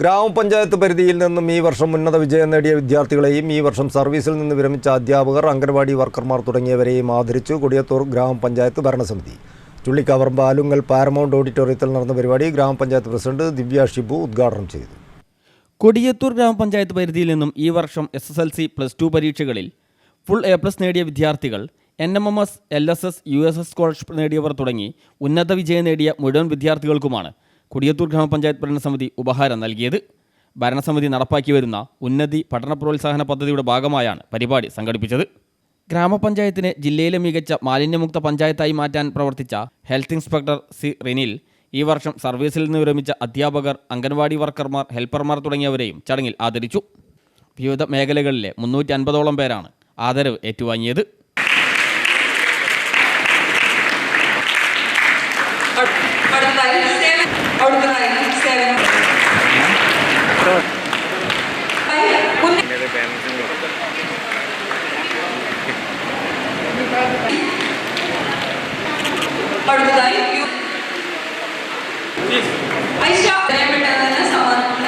ഗ്രാമപഞ്ചായത്ത് പരിധിയിൽ നിന്നും ഈ വർഷം ഉന്നത വിജയം നേടിയ വിദ്യാർത്ഥികളെയും ഈ വർഷം സർവീസിൽ നിന്ന് വിരമിച്ച അധ്യാപകർ അംഗൻവാടി വർക്കർമാർ തുടങ്ങിയവരെയും ആദരിച്ചു. കൊടിയത്തൂർ ഗ്രാമപഞ്ചായത്ത് ഭരണസമിതി. ചുള്ളിക്കവറമ്പ് ആലുങ്ങൽ പാരമൗണ്ട് ഓഡിറ്റോറിയത്തിൽ നടന്ന പരിപാടി ഗ്രാമപഞ്ചായത്ത് പ്രസിഡന്റ് ദിവ്യ ഷിബു ഉദ്ഘാടനം ചെയ്തു. കൊടിയത്തൂർ ഗ്രാമപഞ്ചായത്ത് പരിധിയിൽ നിന്നും ഈ വർഷം S S L C plus two പരീക്ഷകളിൽ ഫുൾ എ പ്ലസ് നേടിയ വിദ്യാർത്ഥികൾ N M M S L S S U S S scholarship നേടിയവർ തുടങ്ങി ഉന്നത വിജയം നേടിയ മുഴുവൻ വിദ്യാർത്ഥികൾക്കുമാണ് കൊടിയത്തൂർ ഗ്രാമപഞ്ചായത്ത് ഭരണസമിതി ഉപഹാരം നൽകിയത്. ഭരണസമിതി നടപ്പാക്കി വരുന്ന ഉന്നതി പഠന പ്രോത്സാഹന പദ്ധതിയുടെ ഭാഗമായാണ് പരിപാടി സംഘടിപ്പിച്ചത്. ഗ്രാമപഞ്ചായത്തിന് ജില്ലയിലെ മികച്ച മാലിന്യമുക്ത പഞ്ചായത്തായി മാറ്റാൻ പ്രവർത്തിച്ച ഹെൽത്ത് ഇൻസ്പെക്ടർ സി റിനിൽ ഈ വർഷം സർവീസിൽ നിന്ന് വിരമിച്ച അധ്യാപകർ അംഗൻവാടി വർക്കർമാർ ഹെൽപ്പർമാർ തുടങ്ങിയവരെയും ചടങ്ങിൽ ആദരിച്ചു. വിവിധ മേഖലകളിലെ മുന്നൂറ്റി അൻപതോളം പേരാണ് ആദരവ് ഏറ്റുവാങ്ങിയത് അടുത്തതായി സേവനം അടുത്തതായി സേവനം ആയി,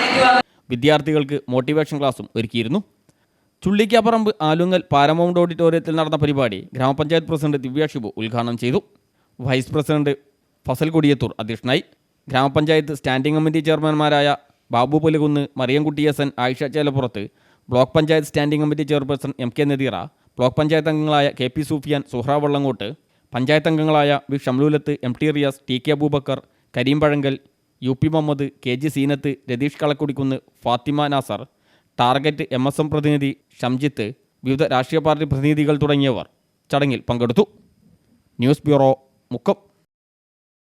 ഏറ്റുവാങ്ങുന്നു. വിദ്യാർത്ഥികൾക്ക് മോട്ടിവേഷൻ ക്ലാസും ഒരുക്കിയിരുന്നു. ചുള്ളിക്കാപ്പറമ്പ് ആലുങ്ങൽ പാരമൗണ്ട് ഓഡിറ്റോറിയത്തിൽ നടന്ന പരിപാടി ഗ്രാമപഞ്ചായത്ത് പ്രസിഡന്റ് ദിവ്യ ഷിബു ഉദ്ഘാടനം ചെയ്തു. വൈസ് പ്രസിഡന്റ് ഫസൽ കൊടിയത്തൂർ അധ്യക്ഷനായി. ഗ്രാമപഞ്ചായത്ത് സ്റ്റാൻഡിംഗ് കമ്മിറ്റി ചെയർമാൻമാരായ Babu Pulakunnu മറിയൻകുട്ടിയസൻ Ayisha Chelappurath block panchayat standing committee chairperson M K Nadeera block panchayat അംഗങ്ങളായ കെ പി സൂഫിയാൻ സുഹ്ര വള്ളങ്ങോട്ട് പഞ്ചായത്ത് അംഗങ്ങളായ V Shamlulath M T Riyas T K Aboobacker Kareem Pazhankal U P Muhammad K G Seenath Ratheesh Kalakkudikkunnu Fathima Nasar target M S M പ്രതിനിധി ഷംജിത്ത് വിവിധ രാഷ്ട്രീയ party പ്രതിനിധികൾ തുടങ്ങിയവർ ചടങ്ങിൽ പങ്കെടുത്തു. News bureau Mukkam.